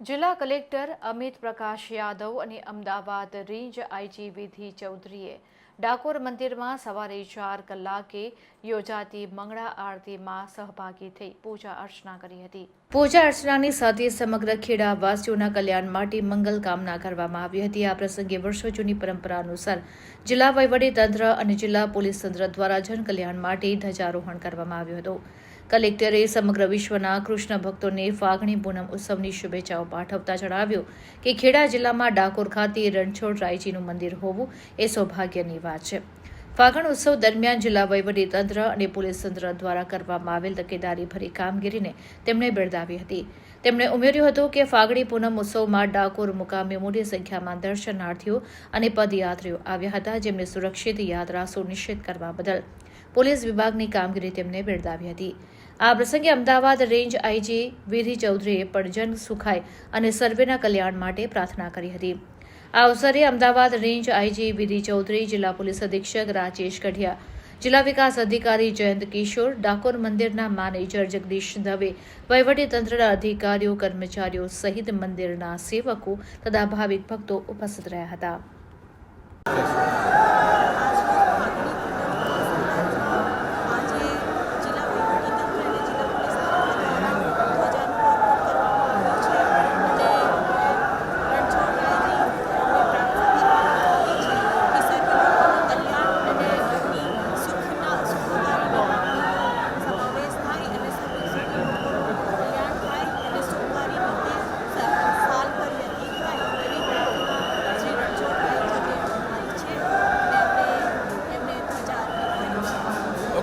જિલ્લા કલેક્ટર અમિત પ્રકાશ યાદવ અને Ahmedabad range IG વિધિ ચૌધરીએ ડાકોર મંદિરમાં સવારે ચાર કલાકે યોજાતી મંગળા આરતીમાં સહભાગી થઈ પૂજા અર્ચના કરી હતી. પૂજા અર્ચનાની સાથે સમગ્ર ખેડાવાસીઓના કલ્યાણ માટે મંગલ કામના કરવામાં આવી હતી. આ પ્રસંગે વર્ષો જૂની પરંપરા અનુસાર જિલ્લા વહીવટી તંત્ર અને જિલ્લા પોલીસ તંત્ર દ્વારા જનકલ્યાણ માટે ધ્વજારોહણ કરવામાં આવ્યું હતું. કલેક્ટરે સમગ્ર વિશ્વના કૃષ્ણ ભક્તોને ફાગણી પૂનમ ઉત્સવની શુભેચ્છાઓ પાઠવતા જણાવ્યું કે ખેડા જિલ્લામાં ડાકોર ખાતે રણછોડ રાયજીનું મંદિર હોવું એ સૌભાગ્યની વાત છે. ફાગણ ઉત્સવ દરમિયાન જિલ્લા તંત્ર અને પોલીસ તંત્ર દ્વારા કરવામાં આવેલ તકેદારીભરી કામગીરીને તેમણે બિરદાવી હતી. તેમણે ઉમેર્યું હતું કે ફાગણી પૂનમ ઉત્સવમાં ડાકોર મુકામે મોટી સંખ્યામાં દર્શનાર્થીઓ અને પદયાત્રીઓ આવ્યા હતા જેમને સુરક્ષિત યાત્રા સુનિશ્ચિત કરવા બદલ પોલીસ વિભાગની કામગીરી તેમને બિરદાવી હતી. આ પ્રસંગે અમદાવાદ રેન્જ આઈજી વિધિ ચૌધરીએ પણ જન સુખાય અને સર્વેના કલ્યાણ માટે પ્રાર્થના કરી હતી. આ અવસરે અમદાવાદ રેન્જ આઈજી વિધિ ચૌધરી, જિલ્લા પોલીસ અધિક્ષક રાજેશ કઢિયા, જિલ્લા વિકાસ અધિકારી જયંત કિશોર, ડાકોર મંદિરના મેનેજર જગદીશ દવે વહીવટીતંત્રના અધિકારીઓ, કર્મચારીઓ સહિત મંદિરના સેવકો તથા ભાવિક ભક્તો ઉપસ્થિત રહ્યા હતા.